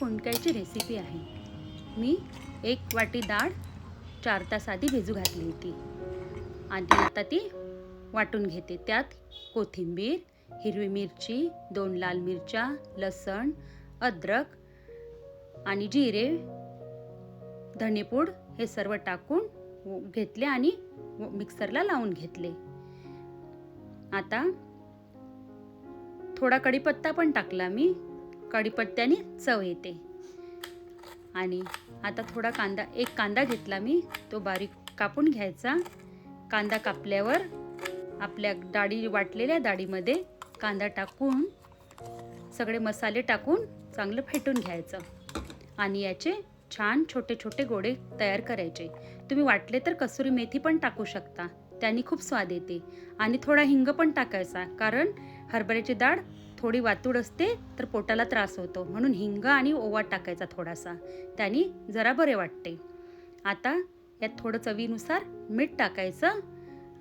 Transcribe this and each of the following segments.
फुंडक्याची recipe आहे. मी एक वाटी डाळ चार तास आधी भिजू घातली होती. आणि आता ती वाटून घेते. त्यात कोथिंबीर हिरवी मिरची दोन लाल मिरच्या लसण अद्रक आणि जिरे धणेपूड हे सर्व टाकून घेतले आणि व- मिक्सरला लावून घेतले. आता थोडा कढीपत्ता पण टाकला मी. कडीपट्ट्याने चव येते. आणि आता थोडा कांदा एक कांदा घेतला मी. तो बारीक कापून घ्यायचा. कांदा कापल्यावर आपल्या डाळी वाटलेल्या डाळीमध्ये कांदा टाकून सगळे मसाले टाकून चांगलं फेटून घ्यायचं. आणि याचे छान छोटे छोटे गोळे तयार करायचे. तुम्ही वाटले तर कसुरी मेथी पण टाकू शकता. त्यांनी खूप स्वाद येते. आणि थोडा हिंग पण टाकायचा कारण हरभऱ्याची डाळ थोडी वातूड असते तर पोटाला त्रास होतो. म्हणून हिंग आणि ओवा टाकायचा थोडासा. त्याने जरा बरे वाटते. आता यात थोडं चवीनुसार मीठ टाकायचं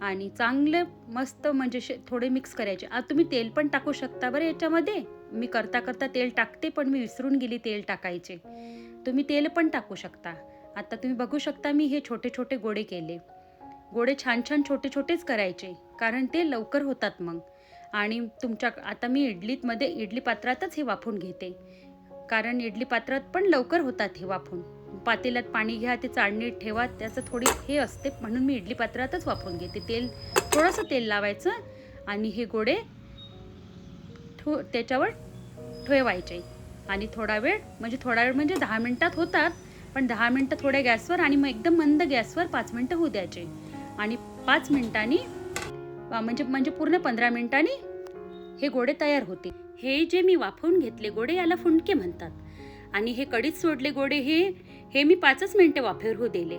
आणि चांगलं मस्त म्हणजे शे थोडे मिक्स करायचे. आता तुम्ही तेल पण टाकू शकता बरं याच्यामध्ये. मी करता करता तेल टाकते पण मी विसरून गेली तेल टाकायचे. तुम्ही तेल पण टाकू शकता. आता तुम्ही बघू शकता मी हे छोटे छोटे गोडे केले. गोडे छान छान छोटे छोटेच करायचे कारण ते लवकर होतात मग. आणि तुमच्या आता मी इडलीमध्ये इडली पात्रातच हे वाफून घेते. कारण इडली पात्रात पण लवकर होतात हे वाफून. पातेल्यात पाणी घ्या ते चाळणीत ठेवा त्याचं थोडी हे असते म्हणून मी इडली पात्रातच वापरून घेते. तेल थोडंसं तेल लावायचं आणि हे गोडे ठो त्याच्यावर ठेवायचे. आणि थोडा वेळ म्हणजे थोडा वेळ म्हणजे दहा मिनटात होतात पण दहा मिनटं थोड्या गॅसवर आणि मग एकदम मंद गॅसवर पाच मिनटं होऊ द्यायचे. आणि पाच मिनटांनी म्हणजे म्हणजे पूर्ण पंधरा मिनिटांनी हे गोडे तयार होते हे जे मी वाफवून घेतले गोडे याला फुंडके म्हणतात. आणि हे कडीत सोडले गोडे हे हे मी पाचच मिनटं वाफेवर दिले.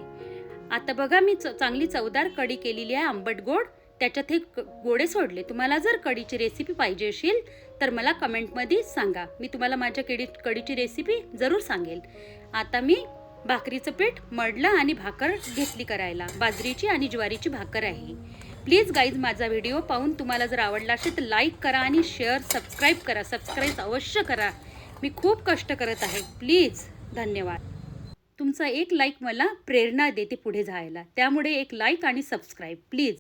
आता बघा मी च- चांगली चवदार कढी केलेली आहे आंबट गोड. त्याच्यात हे गोडे सोडले. तुम्हाला जर कढीची रेसिपी पाहिजे असेल तर मला कमेंटमध्ये सांगा. मी तुम्हाला माझ्या केडी कढीची रेसिपी जरूर सांगेल. आता मी भाकरीचं पीठ मडलं आणि भाकर घेतली करायला. बाजरीची आणि ज्वारीची भाकर आहे प्लीज गाईज माझा व्हिडिओ पाहून तुम्हाला जर आवडला असेल तर लाईक करा आणि शेअर सबस्क्राईब करा. सबस्क्राईब अवश्य करा. मी खूप कष्ट करत आहे. प्लीज धन्यवाद. तुमचा एक लाईक मला प्रेरणा देते पुढे जायला. त्यामुळे एक लाईक आणि सबस्क्राईब. प्लीज.